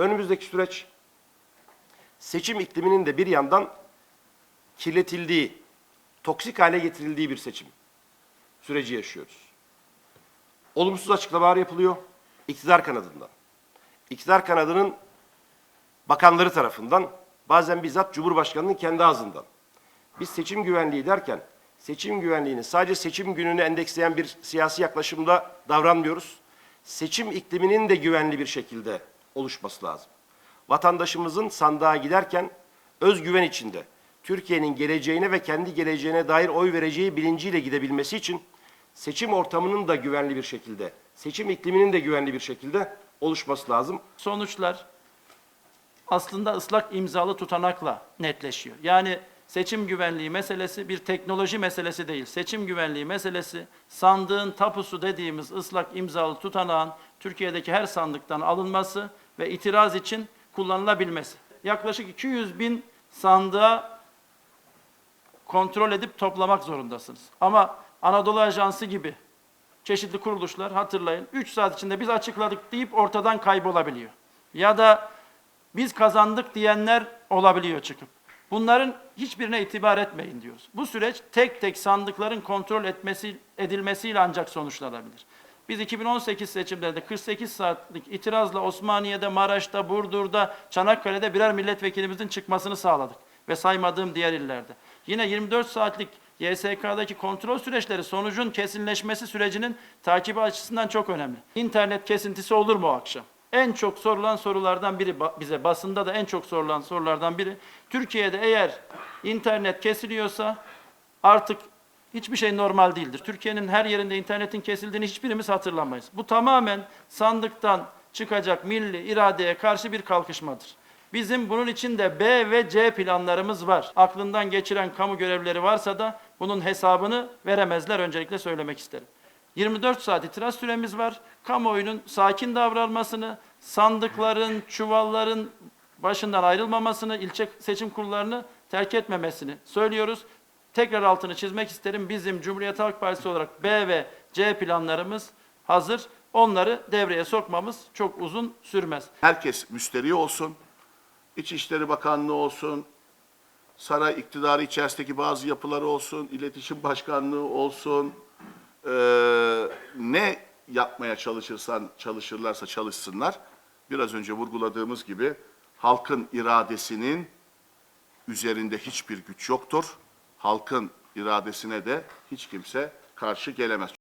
Önümüzdeki süreç seçim ikliminin de bir yandan kirletildiği, toksik hale getirildiği bir seçim süreci yaşıyoruz. Olumsuz açıklamalar yapılıyor iktidar kanadından. İktidar kanadının bakanları tarafından, bazen bizzat Cumhurbaşkanı'nın kendi ağzından. Biz seçim güvenliği derken seçim güvenliğini sadece seçim gününü endeksleyen bir siyasi yaklaşımda davranmıyoruz. Seçim ikliminin de güvenli bir şekilde oluşması lazım. Vatandaşımızın sandığa giderken özgüven içinde Türkiye'nin geleceğine ve kendi geleceğine dair oy vereceği bilinciyle gidebilmesi için seçim ortamının da güvenli bir şekilde, seçim ikliminin de güvenli bir şekilde oluşması lazım. sonuçlar aslında ıslak imzalı tutanakla netleşiyor. Yani seçim güvenliği meselesi bir teknoloji meselesi değil. Seçim güvenliği meselesi sandığın tapusu dediğimiz ıslak imzalı tutanağın Türkiye'deki her sandıktan alınması ve itiraz için kullanılabilmesi. Yaklaşık 200 bin sandığa kontrol edip toplamak zorundasınız. Ama Anadolu Ajansı gibi çeşitli kuruluşlar hatırlayın 3 saat içinde biz açıkladık deyip ortadan kaybolabiliyor. Ya da biz kazandık diyenler olabiliyor çıkıp. Bunların hiçbirine itibar etmeyin diyoruz. Bu süreç tek tek sandıkların kontrol etmesi edilmesiyle ancak sonuçlanabilir. Biz 2018 seçimlerinde 48 saatlik itirazla Osmaniye'de, Maraş'ta, Burdur'da, Çanakkale'de birer milletvekilimizin çıkmasını sağladık ve saymadığım diğer illerde. Yine 24 saatlik YSK'daki kontrol süreçleri sonucun kesinleşmesi sürecinin takibi açısından çok önemli. İnternet kesintisi olur mu o akşam? En çok sorulan sorulardan biri bize basında da en çok sorulan sorulardan biri Türkiye'de eğer internet kesiliyorsa artık hiçbir şey normal değildir. Türkiye'nin her yerinde internetin kesildiğini hiçbirimiz hatırlamayız. Bu tamamen sandıktan çıkacak milli iradeye karşı bir kalkışmadır. Bizim bunun için de B ve C planlarımız var. Aklından geçiren kamu görevlileri varsa da bunun hesabını veremezler öncelikle söylemek isterim. 24 saat itiraz süremiz var. Kamuoyunun sakin davranmasını, sandıkların, çuvalların başından ayrılmamasını, ilçe seçim kurullarını terk etmemesini söylüyoruz. Tekrar altını çizmek isterim. Bizim Cumhuriyet Halk Partisi olarak B ve C planlarımız hazır. Onları devreye sokmamız çok uzun sürmez. Herkes müşteri olsun, İçişleri Bakanlığı olsun, saray iktidarı içerisindeki bazı yapıları olsun, iletişim başkanlığı olsun, eee, ne yapmaya çalışırsan çalışırlarsa çalışsınlar. Biraz önce vurguladığımız gibi halkın iradesinin üzerinde hiçbir güç yoktur. Halkın iradesine de hiç kimse karşı gelemez.